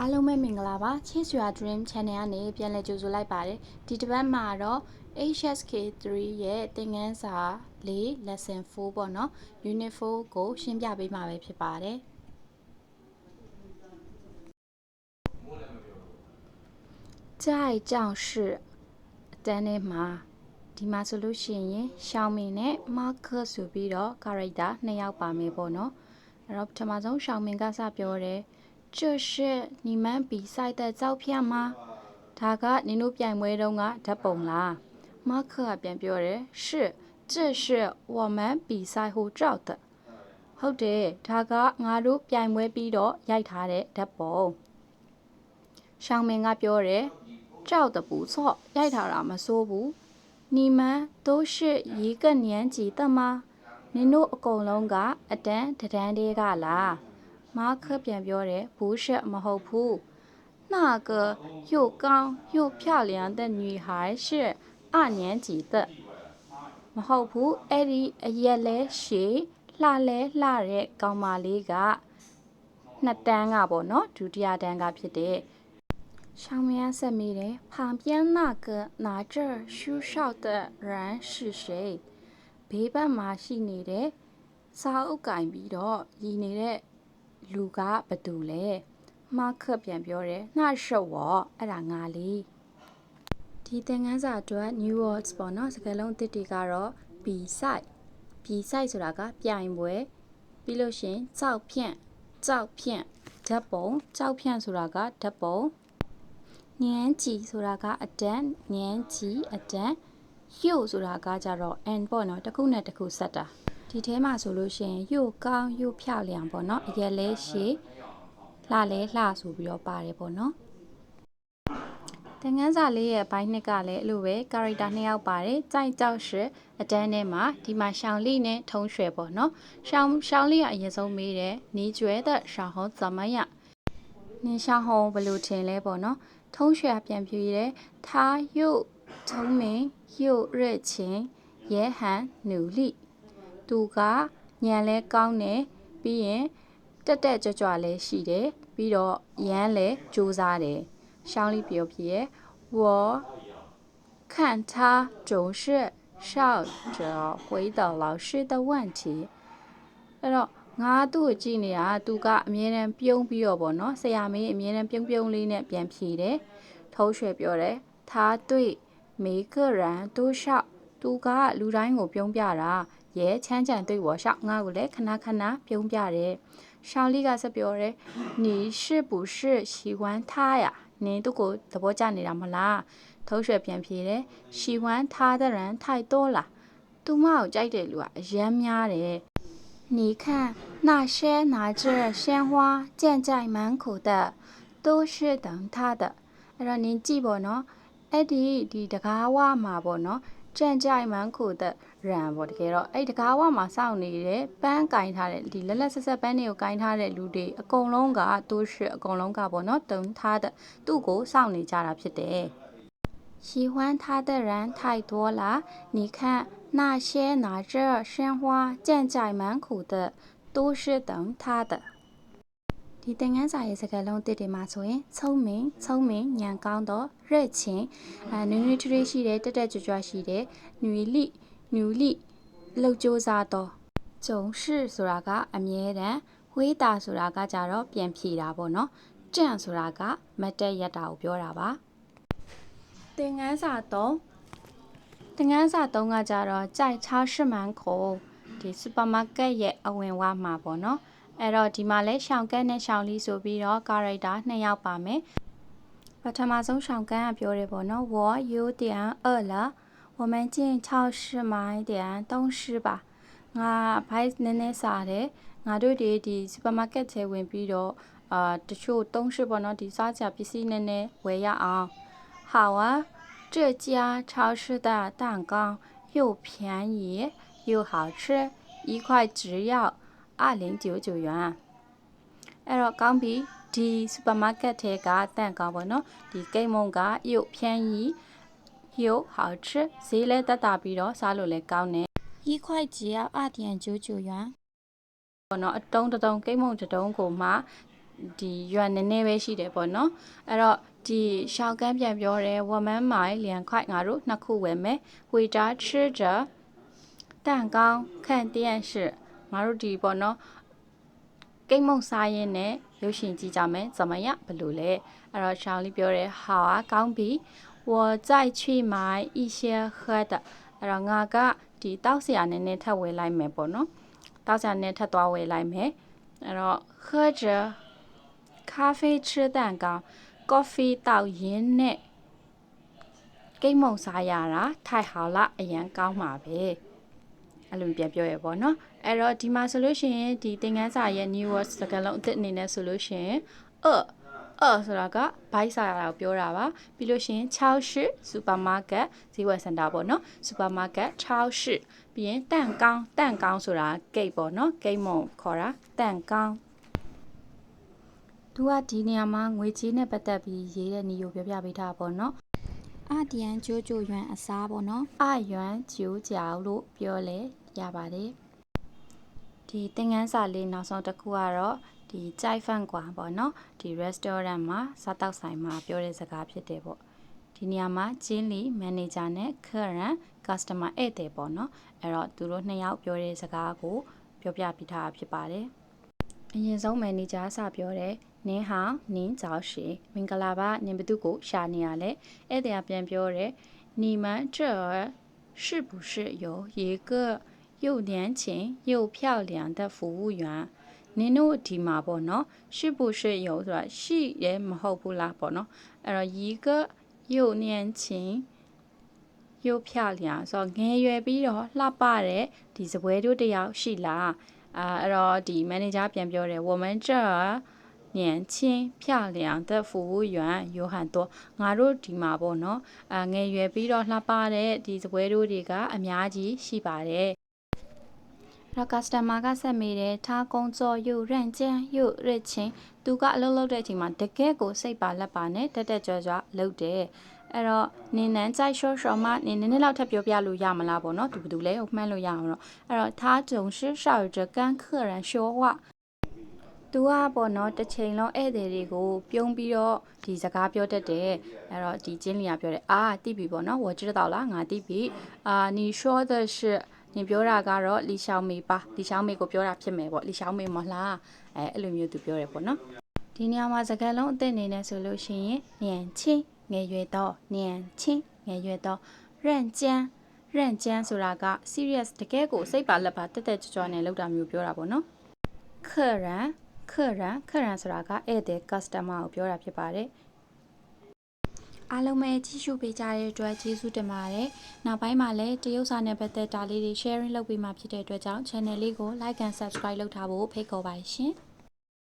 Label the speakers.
Speaker 1: အားလုံးပဲမင်္ဂလာပါ Chase Your Dream Channel ကနေပြန်လည်ကြိုဆိုလိုက်ပါတယ်ဒီတစ်ပတ်မှာတော့ HSK3 ရဲ့သင်ခန်းစာ၄ lesson 4ပေါ့နော် unit 4ကိုရှင်းပြပေးမှာပဲဖြစ်ပါတယ်ကြိုက်ကြောင်ရှိအတန်းထဲမှာဒီမှာဆိုလို့ရှိရင်ရှောင်းမင်းနဲ့ marker ဆိုပြီးတော့ character နှစ်ယောက်ပါမယ်ပေါ့နော်အဲ့တော့ပထမဆုံးရှောင်းမင်းကစပြောတယ် ကျွတ်ရှစ်နီမန်းပီစိုက်တဲ့ကြောက်ဖြတ်မှာဒါကနင်တို့ပြိုင်ပွဲတုန်းကဓာတ်ပုံလားမခကပြန်ပြောတယ်ရှစ်ကျွတ်ရှစ်ဝမန်းပီဆိုင်ဟိုကြောက်တဲ့ဟုတ်တယ်ဒါကငါတို့ပြိုင်ပွဲပြီးတော့ရိုက်ထားတဲ့ဓာတ်ပုံရှောင်းမင်းကပြောတယ်ကြောက်တပူဆော့ရိုက်ထားတာမစိုးဘူးနီမန်ဒိုးရှစ်ရေကညံကြီးတမနင်တို့အကုန်လုံးကအတန်းတန်းတဲကလား မားခပြန်ပြောတယ်ဘူးရှက်မဟုတ်ဘူး那个又高又漂亮的女孩是二年级的မဟုတ်ဘူးအဲ့ဒီအရက်လဲရှည်လှလဲလှတဲ့ကောင်မလေးကနှစ်တန်းကပေါ့နော်ဒုတိယတန်းကဖြစ်တဲ့上面ဆက်မိတယ်旁边那个拿着书哨的人是谁ဘေးဘက်မှာရှိနေတဲ့စာအုပ်ကင်ပြီးတော့ရည်နေတဲ့ လူကဘသူလဲမခတ်ပြန်ပြောတယ်နှာရှော့ဝအဲ့ဒါငါလေးဒီသင်ခန်းစာအတွက် new words ပေါ့နော်စကားလုံးတစ်တွေကတော့ be side be side ဆိုတာကပြိုင်ပွဲပြီးလို့ရှရင်ကြောက်ဖြန့်ကြောက်ဖြန့်ဓာတ်ပုံကြောက်ဖြန့်ဆိုတာကဓာတ်ပုံညန်းကြည်ဆိုတာကအတန်းညန်းကြည်အတန်းရုပ်ဆိုတာကကြတော့ and ပေါ့နော်တစ်ခုနဲ့တစ်ခုဆက်တာ ဒီထဲမှာဆိုလို့ရှိရင်ယို့ကောင်းယို့ဖြောက်လျံပေါ့နော်အရက်လဲရှည်လှလဲလှဆိုပြီးတော့ပါတယ်ပေါ့နော်တန်ငန်းစာလေးရဲ့ဘိုင်းနှစ်ကလည်းအဲ့လိုပဲ character နှစ်ယောက်ပါတယ်ကြိုက်ကြောက်ရှယ်အတန်းထဲမှာဒီမှာရှောင်းလေးနဲ့ထုံးရွှယ်ပေါ့နော်ရှောင်းရှောင်းလေးကအရင်ဆုံးမေးတယ်နီးကျွဲတဲ့ရှောင်းဟောဇမယနင်းရှောင်းဟောဘယ်လိုထင်လဲပေါ့နော်ထုံးရွှယ်ပြန်ပြူရဲသာယုတ်ထုံးမင်းယုတ်ရချင်းရဲဟန်နူလိ သူကညံလဲကောင်းတယ်ပြီးရင်တက်တက်ကြွကြွလဲရှိတယ်ပြီးတော့ရမ်းလဲစူးစားတယ်ရှောင်းလေးပြောပြရဲ့我看他总是笑着回答老师的问题အဲ့တော့ငါသူ့ကိုကြည့်နေတာသူကအမြဲတမ်းပြုံးပြီးတော့ဗောနော်ဆရာမေးအမြဲတမ်းပြုံးပြုံးလေးနဲ့ပြန်ဖြေတယ်ထုံးရွှဲပြောတယ်他对每个人都笑သူကလူတိုင်းကိုပြုံးပြတာ ရဲချမ်းချမ်း对我笑ငါ့ကိုလည်းခဏခဏပြုံးပြတယ်ရှောင်းလေးကဆက်ပြောတယ်你是不是喜欢他呀နင်သူ့ကိုသဘောကျနေတာမလားထုံးရွှဲပြန်ဖြေတယ်喜欢他的人太多了သူမကိုကြိုက်တဲ့လူကအယမ်းများတယ်你看那些拿着鲜花站在门口的都是等他的အဲ့တော့နင်ကြည့်ပေါ့နော် အဲ့ဒီဒီတကားဝမှာပေါ့နော်ကြံကြိုင်မန်းခုတဲ့ရန်ပေါ့တကယ်တော့အဲ့တကားဝမှာစောင့်နေတဲ့ပန်းကင်ထားတဲ့ဒီလက်လက်ဆက်ဆက်ပန်းတွေကိုကင်ထားတဲ့လူတွေအကုန်လုံးကတိုးရှိအကုန်လုံးကပေါ့နော်တုံထားတဲ့သူ့ကိုစောင့်နေကြတာဖြစ်တယ်喜欢他的人太多了，你看那些拿着鲜花站在门口的，都是等他的。 ဒီသင်ခန်းစာရဲ့စကားလုံးတစ်တွေမှာဆိုရင်ချုံမင်ချုံမင်ညံကောင်းတော့ရက်ချင်းအဲနွေနွေထရေရှိတယ်တက်တက်ကြွကြွရှိတယ်နွေလိနွေလိလှုပ်ကြိုးစားတော့ဂျုံရှိဆိုတာကအမြဲတမ်းဝေးတာဆိုတာကကြတော့ပြန်ဖြေတာပေါ့နော်ကြန့်ဆိုတာကမတက်ရတာကိုပြောတာပါသင်ခန်းစာ3သင်ခန်းစာ3ကကြတော့ကြိုက်ချားရှမန်ကိုဒီစူပါမားကတ်ရဲ့အဝင်ဝါမှာပေါ့နော် အဲ့တော့ဒီမှာလဲရှောင်းကန်းနဲ့ရှောင်းလီဆိုပြီးတော့ character နှစ်ယောက်ပါမယ်ပထမဆုံးရှောင်းကန်းကပြောတယ်ပေါ့နော်我有点饿了我们进超市买点东西吧ငါဘိုက်နည်းနည်းစားတယ်ငါတို့ဒီဒီ supermarket ထဲဝင်ပြီးတော့အာတချို့东西ပေါ့နော်ဒီစားကြပစ္စည်းနည်းနည်းဝယ်ရအောင်好啊这家超市的蛋糕又便宜又好吃一块只要 အလင်းကျိုကျိုရွာအဲ့တော့ကောင်းပြီဒီစူပါမားကတ်ထဲကတန့်ကောင်းပေါ့နော်ဒီကိတ်မုံကယုတ်ဖြန်းကြီးယုတ်ဟောက်ချဈေးလဲတက်တာပြီးတော့စားလို့လဲကောင်းတယ်ဤခွိုက်ကြီးရောက်အတန်ကျိုးကျိုရွာပေါ့နော်အတုံးတုံးကိတ်မုံတုံးကိုမှဒီရွာနည်းနည်းပဲရှိတယ်ပေါ့နော်အဲ့တော့ဒီရှောက်ကန်းပြန်ပြောတယ်ဝမန်းမိုင်လျံခွိုက်ငါတို့နှစ်ခုဝယ်မယ်ဝေတာချစ်တာတန်ကောင်းခန့်တန့်ရှိ ငါတို့ဒီပေါ့နော်ကိတ်မုံစားရင်နဲ့ရုပ်ရှင်ကြည့်ကြမယ်怎么样ဘယ်လိုလဲအဲ့တော့ရှောင်းလေးပြောတယ်好啊ကောင်းပြီ我再去买一些喝的အဲ့တော့ငါကဒီတောက်စရာနည်းနည်းထပ်ဝယ်လိုက်မယ်ပေါ့နော်တောက်စရာနည်းထပ်သွားဝယ်လိုက်မယ်အဲ့တော့喝着咖啡吃蛋糕 coffee တောက်ရင်းနဲ့ကိတ်မုံစားရတာထိုက်ဟောက်လာအရန်ကောင်းမှာပဲ အဲ့လိုပြန်ပြောရပေါ့နော်အဲ့တော့ဒီမှာဆိုလို့ရှိရင်ဒီသင်ခန်းစာရဲ့ new words စကားလုံးအသစ်အနေနဲ့ဆိုလို့ရှိရင်အအဆိုတာကဘိုက်စာရာကိုပြောတာပါပြီးလို့ရှိရင်68 supermarket ဈေးဝယ်စင်တာပေါ့နော် supermarket 68ပြီးရင်တန့်ကောင်းတန့်ကောင်းဆိုတာ gate ပေါ့နော် gate မုံခေါ်တာတန့်ကောင်းသူကဒီနေရာမှာငွေကြေးနဲ့ပတ်သက်ပြီးရေးတဲ့နေကိုပြောပြပေးထားပါတော့အတျံကျိုးကျိုးရွံအစားပေါ့နော်အရွံကျိုးကြောင်လို့ပြောလဲ ရပါတယ်ဒီသင်ခန်းစာလေးနောက်ဆုံးတစ်ခုကတော့ဒီကြိုက်ဖန်ကွာပေါ့နော်ဒီ restaurant မှာစားတောက်ဆိုင်မှာပြောတဲ့စကားဖြစ်တယ်ပေါ့ဒီနေရာမှာကျင်းလီ manager နဲ့ current customer ဧည့်သည်ပေါ့နော်အဲ့တော့သူတို့နှစ်ယောက်ပြောတဲ့စကားကိုပြောပြပြထားတာဖြစ်ပါတယ်အရင်ဆုံး manager စပြောတယ်နင်းဟာနင်းကြောက်ရှိမင်္ဂလာပါနင်ဘသူကိုရှာနေရလဲဧည့်သည်ကပြန်ပြောတယ်你们这儿是不是有一个 又年轻又漂亮的服务员နင်တို့ဒီမှာပေါ့နော်ရှိဖို့ရှိရုံဆိုတာရှိရဲမဟုတ်ဘူးလားပေါ့နော်အဲ့တော့ရီကရုပ်年轻ရုပ်漂亮ဆိုတော့ငယ်ရွယ်ပြီးတော့လှပတဲ့ဒီစပွဲတို့တယောက်ရှိလားအာအဲ့တော့ဒီ manager ပြန်ပြောတယ်我们这年轻漂亮的服务员有很多ငါတို့ဒီမှာပေါ့နော်အာငယ်ရွယ်ပြီးတော့လှပတဲ့ဒီစပွဲတို့တွေကအများကြီးရှိပါတယ် နောက် customer ကဆက်မိတယ်ထားကုန်းကြောယူရန့်ကျန်းယူရစ်ချင်းသူကအလုပ်လုပ်တဲ့အချိန်မှာတကယ်ကိုစိတ်ပါလက်ပါနဲ့တက်တက်ကြွကြွလုပ်တယ်အဲ့တော့နင်းနန်းကြိုက်ရှော့ရှော့မှနင်းနည်းနည်းလောက်ထပ်ပြောပြလို့ရမလားပေါ့နော်သူဘယ်သူလဲဟုတ်မှန်းလို့ရအောင်တော့အဲ့တော့ထားဂျုံရှစ်ရှောက်ကြကန်ခရန်ရှောဝသူကပေါ့နော်တစ်ချိန်လုံးဧည့်သည်တွေကို ပြုံးပြီးတော့ဒီစကားပြောတတ်တယ်အဲ့တော့ဒီကျင်းလီယာပြောတယ်အာတိပြီပေါ့နော်ဝေါ်ကြည့်တော့လားငါတိပြီအာနီရှော့တဲ့ရှစ် နင်ပြောတာကတော့လီရှောင်းမေပါလီရှောင်းမေကိုပြောတာဖြစ်မယ်ပေါ့လီရှောင်းမေမလားအဲအဲ့လိုမျိုးသူပြောတယ်ပေါ့နော်ဒီနေရာမှာစကားလုံးအသစ်နေနေဆိုလို့ရှိရင်ညံချင်းငယ်ရွယ်တော့ညံချင်းငယ်ရွယ်တော့ရန့်ကျန်းရန့်ကျန်းဆိုတာက serious တကယ်ကိုစိတ်ပါလက်ပါတက်တက်ကြွကြွနဲ့လောက်တာမျိုးပြောတာပေါ့နော်ခရန်ခရန်ခရန်ဆိုတာကဧည့်သည် customer ကိုပြောတာဖြစ်ပါတယ် အားလုံးပဲကြည့်ရှုပေးကြတဲ့အတွက်ကျေးဇူးတင်ပါတယ်။နောက်ပိုင်းမှာလည်းတရုတ်စာနဲ့ပတ်သက်တာလေးတွေ sharing လုပ်ပေးမှာဖြစ်တဲ့အတွက်ကြောင့် channel လေးကို like and subscribe လုပ်ထားဖို့ဖိတ်ခေါ်ပါရှင်။